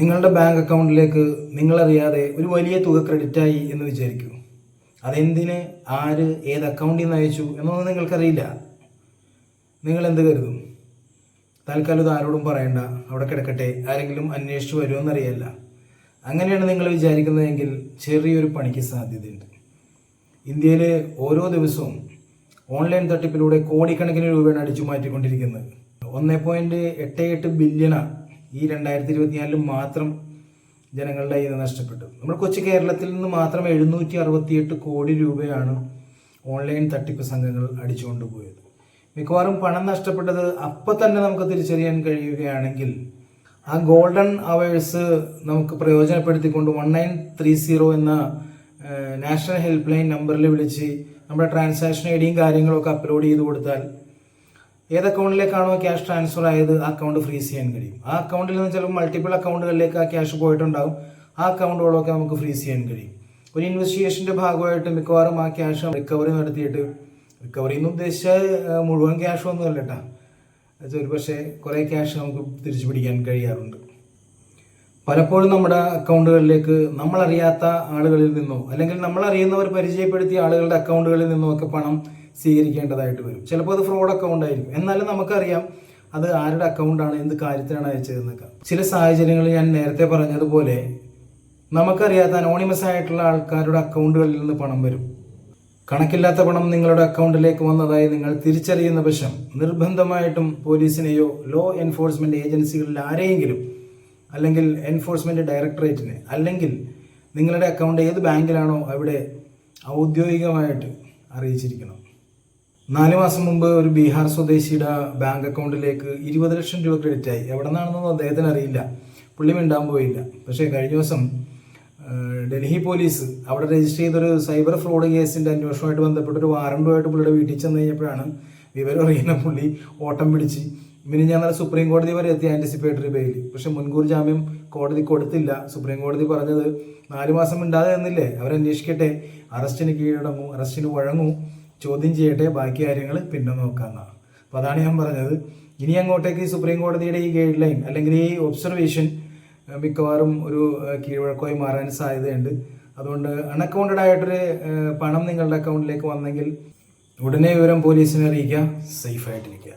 നിങ്ങളുടെ ബാങ്ക് അക്കൗണ്ടിലേക്ക് നിങ്ങളറിയാതെ ഒരു വലിയ തുക ക്രെഡിറ്റായി എന്ന് വിചാരിക്കൂ. അതെന്തിന്? ആര്? ഏത് അക്കൗണ്ടിൽ നിന്ന് അയച്ചു? എന്നൊന്നും നിങ്ങൾക്കറിയില്ല. നിങ്ങൾ എന്ത് കരുതും? തൽക്കാലം ഇത് ആരോടും പറയണ്ട. അവിടെ കിടക്കട്ടെ. ആരെങ്കിലും അന്വേഷിച്ച് വരുമെന്നറിയില്ല അങ്ങനെയാണ് നിങ്ങൾ വിചാരിക്കുന്നതെങ്കിൽ ചെറിയൊരു പണിക്ക് സാധ്യതയുണ്ട്. ഇന്ത്യയിലെ ഓരോ ദിവസവും ഓൺലൈൻ തട്ടിപ്പിലൂടെ കോടിക്കണക്കിന് രൂപയാണ് അടിച്ചു മാറ്റിക്കൊണ്ടിരിക്കുന്നത്. ഒന്നേ പോയിന്റ് എട്ട് എട്ട് ബില്യണാണ് ഈ രണ്ടായിരത്തി ഇരുപത്തിനാലിൽ മാത്രം ജനങ്ങളുടെ നിന്ന് നഷ്ടപ്പെട്ടു. നമ്മൾ കൊച്ചു കേരളത്തിൽ നിന്ന് മാത്രം എഴുന്നൂറ്റി അറുപത്തിയെട്ട് കോടി രൂപയാണ് ഓൺലൈൻ തട്ടിപ്പ് സംഘങ്ങൾ അടിച്ചുകൊണ്ട് പോയത്. മിക്കവാറും പണം നഷ്ടപ്പെട്ടത് അപ്പം തന്നെ നമുക്ക് തിരിച്ചറിയാൻ കഴിയുകയാണെങ്കിൽ ആ ഗോൾഡൻ അവേഴ്സ് നമുക്ക് പ്രയോജനപ്പെടുത്തിക്കൊണ്ട് വൺ നയൻ ത്രീ സീറോ എന്ന നാഷണൽ ഹെൽപ്പ് ലൈൻ നമ്പറിൽ വിളിച്ച് നമ്മുടെ ട്രാൻസാക്ഷൻ ഐ ഡിയും കാര്യങ്ങളൊക്കെ അപ്ലോഡ് ചെയ്ത് കൊടുത്താൽ ഏത് അക്കൗണ്ടിലേക്കാണോ ക്യാഷ് ട്രാൻസ്ഫർ ആയത് ആ അക്കൗണ്ട് ഫ്രീസ് ചെയ്യാൻ കഴിയും. ആ അക്കൗണ്ടിൽ നിന്ന് ചിലപ്പോൾ മൾട്ടിപ്പിൾ അക്കൗണ്ടുകളിലേക്ക് ആ ക്യാഷ് പോയിട്ടുണ്ടാവും. ആ അക്കൗണ്ടുകളൊക്കെ നമുക്ക് ഫ്രീസ് ചെയ്യാൻ കഴിയും. ഒരു ഇൻവെസ്റ്റിഗേഷന്റെ ഭാഗമായിട്ട് മിക്കവാറും ആ ക്യാഷ് റിക്കവറി നടത്തിയിട്ട് റിക്കവറി എന്ന് ഉദ്ദേശിച്ചാൽ മുഴുവൻ ക്യാഷ് ഒന്നും അല്ല കേട്ടോ ഒരു പക്ഷേ കുറേ ക്യാഷ് നമുക്ക് തിരിച്ചു പിടിക്കാൻ കഴിയാറുണ്ട്. പലപ്പോഴും നമ്മുടെ അക്കൗണ്ടുകളിലേക്ക് നമ്മളറിയാത്ത ആളുകളിൽ നിന്നോ അല്ലെങ്കിൽ നമ്മൾ അറിയുന്നവർ പരിചയപ്പെടുത്തിയ ആളുകളുടെ അക്കൗണ്ടുകളിൽ നിന്നോ ഒക്കെ പണം സ്വീകരിക്കേണ്ടതായിട്ട് വരും. ചിലപ്പോൾ അത് ഫ്രോഡ് അക്കൗണ്ട് ആയിരിക്കും. എന്നാലും നമുക്കറിയാം അത് ആരുടെ അക്കൗണ്ടാണ് എന്ത് കാര്യത്തിനാണ് അയച്ചതെന്നൊക്കെ. ചില സാഹചര്യങ്ങളിൽ ഞാൻ നേരത്തെ പറഞ്ഞതുപോലെ നമുക്കറിയാത്ത അനോണിമസ് ആയിട്ടുള്ള ആൾക്കാരുടെ അക്കൗണ്ടുകളിൽ നിന്ന് പണം വരും. കണക്കില്ലാത്ത പണം നിങ്ങളുടെ അക്കൗണ്ടിലേക്ക് വന്നതായി നിങ്ങൾ തിരിച്ചറിയുന്ന പക്ഷം നിർബന്ധമായിട്ടും പോലീസിനെയോ ലോ എൻഫോഴ്സ്മെന്റ് ഏജൻസികളിൽ ആരെയെങ്കിലും അല്ലെങ്കിൽ എൻഫോഴ്സ്മെന്റ് ഡയറക്ടറേറ്റിനെ അല്ലെങ്കിൽ നിങ്ങളുടെ അക്കൗണ്ട് ഏത് ബാങ്കിലാണോ അവിടെ ഔദ്യോഗികമായിട്ട് അറിയിച്ചിരിക്കണം. നാല് മാസം മുമ്പ് ഒരു ബീഹാർ സ്വദേശിയുടെ ബാങ്ക് അക്കൗണ്ടിലേക്ക് ഇരുപത് ലക്ഷം രൂപ ക്രെഡിറ്റ് ആയി. എവിടെ നിന്നാണെന്നൊന്നും അദ്ദേഹത്തിന് അറിയില്ല. പുള്ളി മിണ്ടാൻ പോയില്ല. പക്ഷേ കഴിഞ്ഞ ദിവസം ഡൽഹി പോലീസ് അവിടെ രജിസ്റ്റർ ചെയ്തൊരു സൈബർ ഫ്രോഡ് കേസിന്റെ അന്വേഷണവുമായിട്ട് ബന്ധപ്പെട്ട് ഒരു വാറണ്ടുമായിട്ട് പുള്ളിയുടെ വീട്ടിൽ ചെന്ന് കഴിഞ്ഞപ്പോഴാണ് വിവരം അറിയുന്ന പുള്ളി ഓട്ടം പിടിച്ച്. പിന്നെ ഞാൻ സുപ്രീം കോടതി വരെ എത്തി ആന്റിസിപ്പേറ്ററി ബെയിൽ പക്ഷെ മുൻകൂർ ജാമ്യം കോടതി കൊടുത്തില്ല. സുപ്രീം കോടതി പറഞ്ഞത് നാല് മാസം മിണ്ടാതെ നിന്നില്ലേ? അവരന്വേഷിക്കട്ടെ. അറസ്റ്റിന് കീഴടങ്ങൂ അറസ്റ്റിന് വഴങ്ങൂ. ചോദ്യം ചെയ്യട്ടെ ബാക്കി കാര്യങ്ങൾ പിന്നെ നോക്കാമെന്നാണ് അപ്പോൾ അതാണ് ഞാൻ പറഞ്ഞത്. ഇനി അങ്ങോട്ടേക്ക് സുപ്രീം കോടതിയുടെ ഈ ഗൈഡ് ലൈൻ അല്ലെങ്കിൽ ഈ ഒബ്സർവേഷൻ മിക്കവാറും ഒരു കീഴ്വഴക്കമായി മാറാൻ സാധ്യതയുണ്ട്. അതുകൊണ്ട് അൺഅക്കൗണ്ടഡ് ആയിട്ടൊരു പണം നിങ്ങളുടെ അക്കൗണ്ടിലേക്ക് വന്നെങ്കിൽ ഉടനെ വിവരം പോലീസിനെ അറിയിക്കുക സേഫ് ആയിട്ടിരിക്കുക.